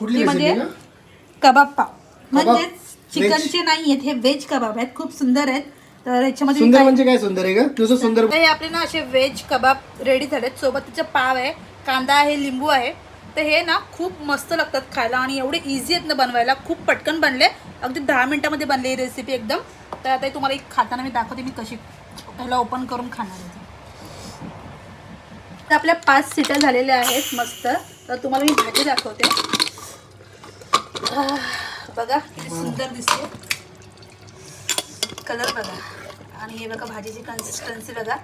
कुठली ती म्हणजे कबाब पाव? म्हणजेच चिकनचे नाही आहेत हे व्हेज कबाब आहेत. खूप सुंदर आहेत. तर याच्यामध्ये सुंदर म्हणजे काय सुंदर आहे का नुसतं सुंदर हे आपले ना असे व्हेज कबाब रेडी झालेत. सोबत त्याचे पाव आहे कांदा आहे लिंबू आहे. तर हे ना खूप मस्त लागतात खायला आणि एवढे इझी आहेत ना बनवायला. खूप पटकन बनले. अगदी दहा मिनिटामध्ये बनले ही रेसिपी एकदम. तर आता तुम्हाला एक खाताना मी दाखवते मी कशी ह्याला ओपन करून खाणार आहे. तर आपल्या पाच सीट्या झालेल्या आहेत मस्त. तर तुम्हाला मी भाजी दाखवते. बघा किती सुंदर दिसते. कलर बघा. आणि हे बघा भाजीची कन्सिस्टन्सी बघा.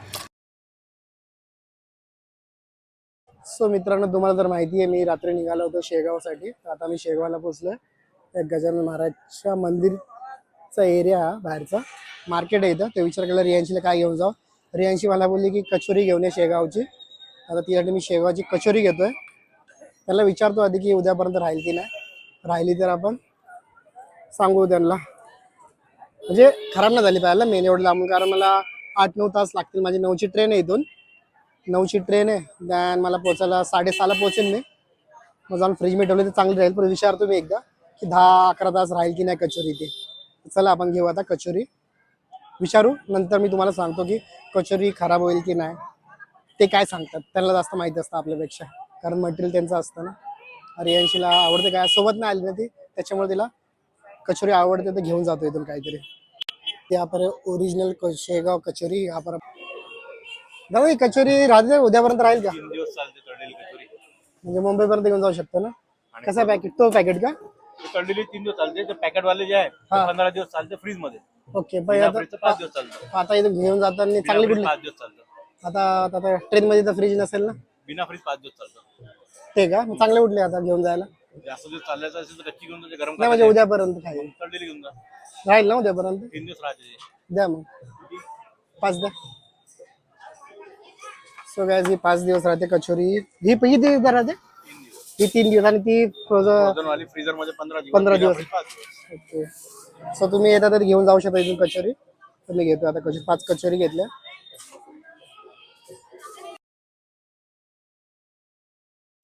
सो मित्रांनो तुम्हाला तर माहिती आहे मी रात्री निघालो होतो शेगावसाठी. तर आता मी शेगावला पोचलोय एक गजानन महाराजच्या मंदिरचा एरिया हा बाहेरचा. मार्केट आहे इथं. ते विचार केला रियांशीला काय घेऊन जाऊ रियांशी मला बोलली की कचोरी घेऊन ये शेगावची. आता तिसाठी मी शेगावची कचोरी घेतोय. त्याला विचारतो आधी की उद्यापर्यंत राहील की नाही. राहिली तर आपण सांगू त्यांना. म्हणजे खराब ना झाली पाहिजे मेन एवढं लांबून कारण मला आठ नऊ तास लागतील. माझी नऊची ट्रेन आहे इथून. नऊची ट्रेन आहे. दॅन मला पोचायला साडेसहाला पोचेन मी. मग जाऊन फ्रीज ठेवले तर चांगलं राहील. पण विचारतो मी एकदा की दहा अकरा तास राहील की नाही कचोरी ते. चला आपण घेऊ आता कचोरी. विचारू. नंतर मी तुम्हाला सांगतो की कचोरी खराब होईल की नाही. ते काय सांगतात? त्यांना जास्त माहिती असतं आपल्यापेक्षा. कारण मटेरियल त्यांचं असतं ना. रियांशीला आवडते काय सोबत नाही आली ना ती. त्याच्यामुळे तिला कचोरी आवडते तर घेऊन जातो इथून काहीतरी. यहाँ पर ओरिजिनल शेगाव कचोरी यहाँ पर दादा ही कचोरी राहते उद्यापर्यंत राहील का? म्हणजे मुंबईपर्यंत घेऊन जाऊ शकतो ना? कसा पॅकेट तो पॅकेट का? तळलेली तीन दिवस चालते. पॅकेट वाले जे आहे. पंधरा दिवस चालते फ्रीजमध्ये ओके पाच दिवस चालतं. आता इथून घेऊन जाताना चांगली कुठली? पाच दिवस चालतं. आता आता ट्रेन मध्ये तर फ्रीज नसेल ना? बिना फ्रीज पाच दिवस चालतं. ते का? मग चांगले कुठले आता घेऊन जायला. जास्त दिवस चालल्याचं असेल तर कच्ची घेऊन जाते गरम नाही म्हणजे उद्यापर्यंत खाईल तळलेली घेऊन जा. राहील ना उद्यापर्यंत? तीन दिवस राहते ते. द्या मग. पाच द्या. सो गॅस ही पाच दिवस राहते कचोरी. ही किती दिवस राहते? तीन दिवस ही तीन दिवस. आणि ती फ्रोझन फ्रोझन वाली फ्रीजरमध्ये पंधरा दिवस. पंधरा बिना दिवस. फ्रीज पाच दिवस. ओके सो तुम्ही येता तर घेऊन जाऊ शकता इथून कचोरी. तर मी घेतो आता कचोरी पाच कचोरी घेतल्या.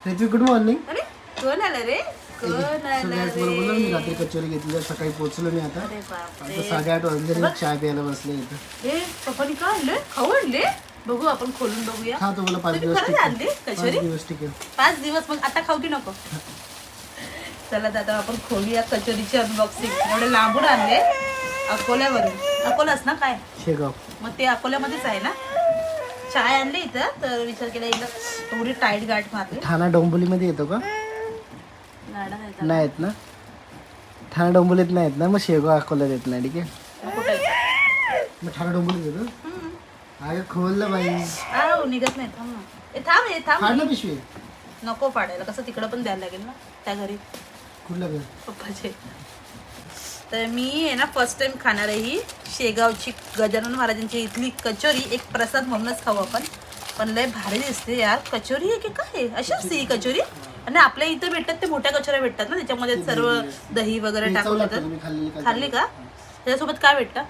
ऋत्विक गुड मॉर्निंग अरे कोण आलं रे? कोण आलं बरोबर मी रात्री कचोरी घेतली. आहे. सकाळी पोहोचलो मी आता. अरे बापरे. आता साडेआठ वाजले मी चाय प्यायला बसले इथं. हे पप्पानी काय आणले? खाऊ आणले? बघू आपण खोलून बघूया. हा तुम्हाला पाच तुम्ही दिवस खरंच आणली पाच कचोरी? दिवस टिकेल. पाच दिवस मग आता खाऊ की नको? चला दादा आपण खोलूया कचोरीची अनबॉक्सिंग एवढे लांबून आणले. अकोल्यावरून. अकोलाच ना काय? शेगाव. मग ते अकोल्यामध्येच आहे ना? चाय आणली इथं तर विचार केला एकदा एवढी टाईट गाठ मारली. ठाणा डोंबिवलीमध्ये येतो का? नाही येत ना? ठाणा डोंबिवलीत नाही येत ना? मग शेगाव अकोल्यात येत नाही ठीक आहे? मग कुठं? आहे? मग ठाणा डोंबिवलीत येतो. अगं खोललं बाई. आव, निघत नाही थांब ना ए, थांब हे थांब. फाड ना पिशवी. नको पाडायला कसं तिकडं पण द्यायला लागेल ना त्या घरी. कुठलं घर? पप्पाचे. तर मी आहे ना फर्स्ट टाइम खाणार आहे ही. शेगावची गजानन महाराजांची इथली कचोरी एक प्रसाद म्हणूनच खाऊ आपण. पण लय भारी दिसते यार. कचोरी आहे की काय? अशी असते ही कचोरी? आणि आपल्या इथं भेटतात ते मोठ्या कचोऱ्या भेटतात ना त्याच्यामध्ये सर्व दही वगैरे टाकून का खाल्ली का? त्याच्यासोबत काय भेटतं?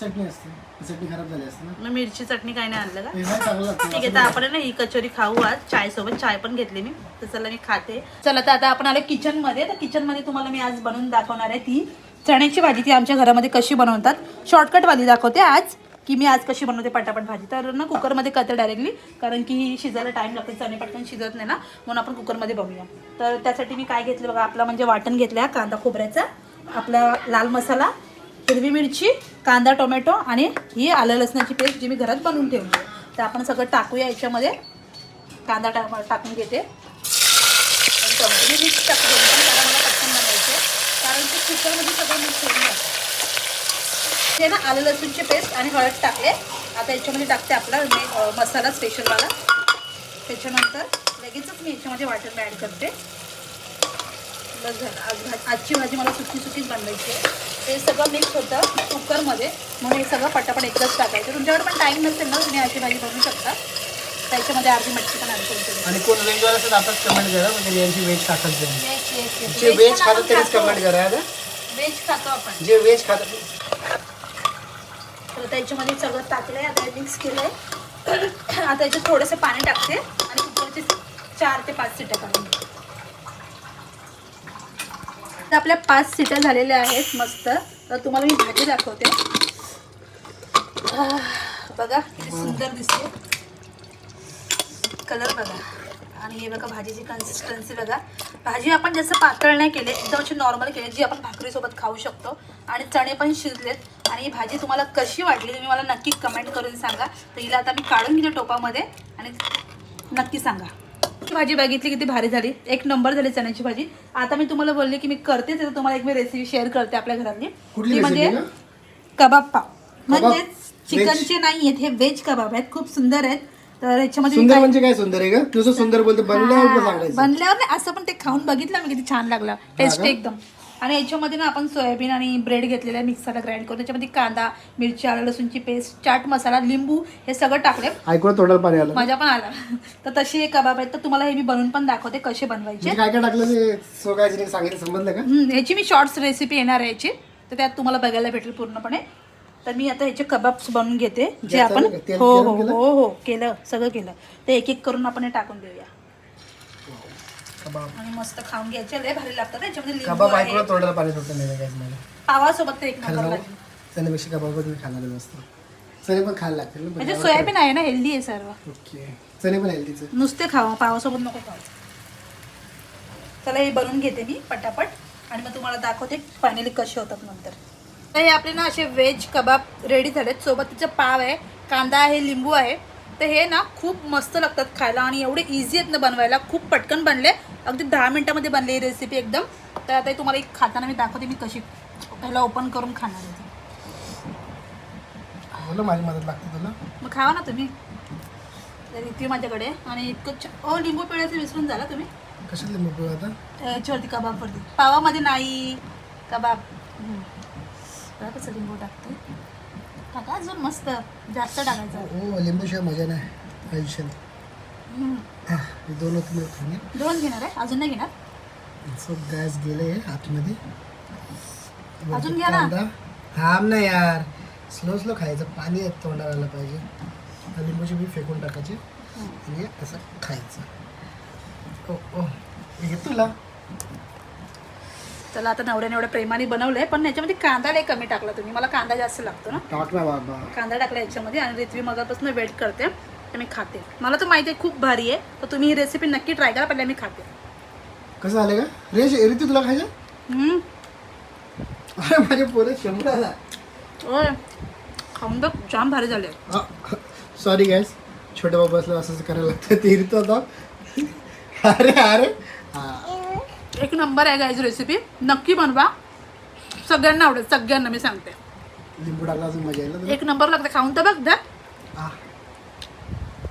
चटणी असते. ती चटणी खराब झाली असते ना. मग मिरची चटणी काय नाही आणलं का? ठीक आहे तर आपण ना ही कचोरी खाऊ आज. चाय सोबत चाय पण घेतली मी. तर चला मी खाते. चला तर आता आपण आलो किचनमध्ये. तर किचनमध्ये तुम्हाला मी आज बनवून दाखवणार आहे ती. चण्याची भाजी ती आमच्या घरामध्ये कशी बनवतात? शॉर्टकट भाजी दाखवते आज की मी आज कशी बनवते पटापट भाजी. तर ना कुकरमध्ये करते डायरेक्टली कारण की ही शिजायला टाइम लागते चणे पटकन शिजत नाही ना म्हणून आपण कुकरमध्ये बघूया. तर त्यासाठी मी काय घेतलं बघा आपला म्हणजे वाटण घेतलं कांदा खोबऱ्याचा आपला लाल मसाला हिरवी मिरची कांदा टोमॅटो आणि ही आलं लसणाची पेस्ट जी मी घरात बनवून ठेवली तर आपण सगळं टाकूया याच्यामध्ये. कांदा टाकून घेते. मी टाकून देते पण त्याला मला पटकन बनवायचे कारण की कुकरमध्ये सगळं मिक्स होऊन जातं. ते ना आलं लसूणची पेस्ट आणि हळद टाकले. आता याच्यामध्ये टाकते आपला मसाला स्पेशलवाला त्याच्यानंतर लगेचच मी याच्यामध्ये वाटण ॲड करते. बस झालं. आज आजची भाजी मला सुकी सुकीच बनवायची आहे. ते सगळं मिक्स होतं कुकरमध्ये. म्हणून हे सगळं पटापट एकदाच टाकायचं. तुमच्याकडे पण टाईम नसेल ना तुम्ही अशी भाजी बनवू शकता. त्याच्यामध्ये अर्धी मच्छी पण करून आणि कोण व्हेज वाला असेल आताच कमेंट करा म्हणजे यांची व्हेज खातात त्यांनी Yes, yes, yes. जे Veg व्हेज पण खातात आपण त्यांनीच खातो. कमेंट करा आता. Veg खातो आपण जे व्हेज खातात तर त्याच्यामध्ये सगळं टाकलंय आता मिक्स केलंय आता याच्यात थोडंसं पाणी टाकते आणि कुकरचे चार ते पाच सीट्या काढून घेते. तर आपल्या पाच सीटा झालेल्या आहेत मस्त तर तुम्हाला मी भाजी दाखवते आह, बघा किती सुंदर दिसते कलर बघा. आणि हे बघा भाजीची कन्सिस्टन्सी बघा. भाजी आपण जास्त पातळ नाही केली एकदम अशी नॉर्मल केली जी आपण भाकरीसोबत खाऊ शकतो. आणि चणे पण शिजलेत. आणि ही भाजी तुम्हाला कशी वाटली तुम्ही मला नक्की कमेंट करून सांगा. तर हिला आता मी काढून घेते टोपामध्ये आणि नक्की सांगा. भाजी बघितली किती भारी झाली. एक नंबर झाली चण्याची भाजी. आता मी तुम्हाला बोलले की मी करतेच आहे, तर तुम्हाला एक मी रेसिपी शेअर करते आपल्या घरातली. ती म्हणजे कबाब पाव? म्हणजेच चिकनचे नाही आहेत हे व्हेज कबाब आहेत. खूप सुंदर आहेत. तर याच्यामध्ये मी सुंदर काय- म्हणजे काय सुंदर आहे का तुझं सुंदर बोलतो बनल्यावर पण सांगायचं. बनल्यावर नाही असं पण ते खाऊन बघितलं मी किती छान लागला. टेस्ट एकदम. आणि याच्यामध्ये ना आपण सोयाबीन आणि ब्रेड घेतलेला आहे मिक्सरला ग्राइंड करून. त्याच्यामध्ये कांदा मिरची आलं लसूणची पेस्ट चाट मसाला लिंबू हे सगळं टाकले ऐकून तोंडाला पाणी आलं. मजा पण आला. तर तशी हे कबाब आहेत. तर तुम्हाला हे मी बनवून पण दाखवते कसे बनवायचे. म्हणजे काय काय टाकलं ते? सो काय तिने सांगितलं समजलं का? हम्म, ह्याची मी शॉर्ट्स रेसिपी येणार आहे याची. तर त्यात तुम्हाला बघायला भेटेल पूर्णपणे. तर मी आता ह्याचे कबाब्स बनवून घेते जे आपण हो हो केलं? हो हो केलं सगळं केलं. ते एक एक करून आपण हे टाकून देऊया. कबाब. आणि मस्त खाऊन घ्यायचे लय भारी लागतात ना. याच्यामध्ये लिंबू कबाब आहे. ऐकून तोंडाला पाणी सुटलं नाही काय मला पावासोबत ते एक नंबर जाऊ लागेल त्याच्यापेक्षा कबाब मी खायला नसतो चणे पण खायला लागतील ना म्हणजे. सोयाबीन आहे ना हेल्दी आहे सर्व. ओके. चणे पण हेल्दीचं नुसते खावा पावासोबत नको खाऊ. चला हे बनवून घेते मी पटापट. आणि मग तुम्हाला दाखवते फायनली कसे होतात नंतर. तर हे आपले ना असे व्हेज कबाब रेडी झालेत. सोबत तिचं पाव आहे कांदा आहे लिंबू आहे. तर हे ना खूप मस्त लागतात खायला आणि एवढे इझी आहेत ना बनवायला. खूप पटकन बनले. अगदी दहा मिनटामध्ये बनले ही रेसिपी एकदम. तर आता तुम्हाला एक खाताना मी दाखवते मी कशी ह्याला ओपन करून खाणार आहे. हो माझी मदत लागते तुला. मग खावा ना तुम्ही. तर इथे माझ्याकडे आणि इतकं ओ लिंबू पिळायचं विसरून झाला तुम्ही. कशात लिंबू पिऊ आता? याच्यावरती कबाबवरती पावामध्ये नाही. कबाब. बघा कसं लिंबू टाकते. टाका अजून मस्त जास्त टाकायचं. हो लिंबूशिवाय मजा नाही. आयुष्यात. हा, हे दोन होते मी खाणे दोन घेणार आहे अजून नाही घेणार? सो गॅस गेले आतमध्ये. अजून घ्या ना. कांदा. थांब ना यार. स्लो स्लो खायचं. पाणी येत तोंडाला आलं पाहिजे. हा लिंबूची बी फेकून टाकायची. आणि हे असं खायचं. ओ ओ हे घे तुला. चला आता नवऱ्याने एवढं प्रेमाने बनवलंय पण याच्यामध्ये कांदा लय कमी टाकला तुम्ही. मला कांदा जास्त लागतो ना. टाक ना बाबा. कांदा टाकला याच्यामध्ये आणि रिथवी मगापासून वेट करते तर मी खाते. मला तर माहिती आहे खूप भारी आहे तर तुम्ही ही रेसिपी नक्की ट्राय करा पहिल्या मी खाते. कसं झालं का? रेश रीती तुला खायचं? हम्म. अरे माझे पोरे शंभर ओय खाऊन बघ जाम भारी झाले सॉरी गॅस छोट्या बाबा असलं असं असं करायला लागतं. ते रीत होता अरे अरे. हा. एक नंबर आहे गायची रेसिपी नक्की बनवा. सगळ्यांना आवडेल. सगळ्यांना मी सांगते. लिंबू टाकला अजून मजा येईल ना तुला? एक नंबर लागते. खाऊन तर बघ द्या.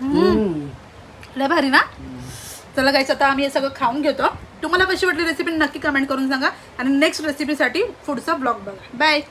हम्म. लय भारी ना? चला गायच आता आम्ही हे सगळं खाऊन घेतो. तुम्हाला कशी वाटली रेसिपी नक्की कमेंट करून सांगा. आणि नेक्स्ट रेसिपीसाठी पुढचा ब्लॉग बघा. बाय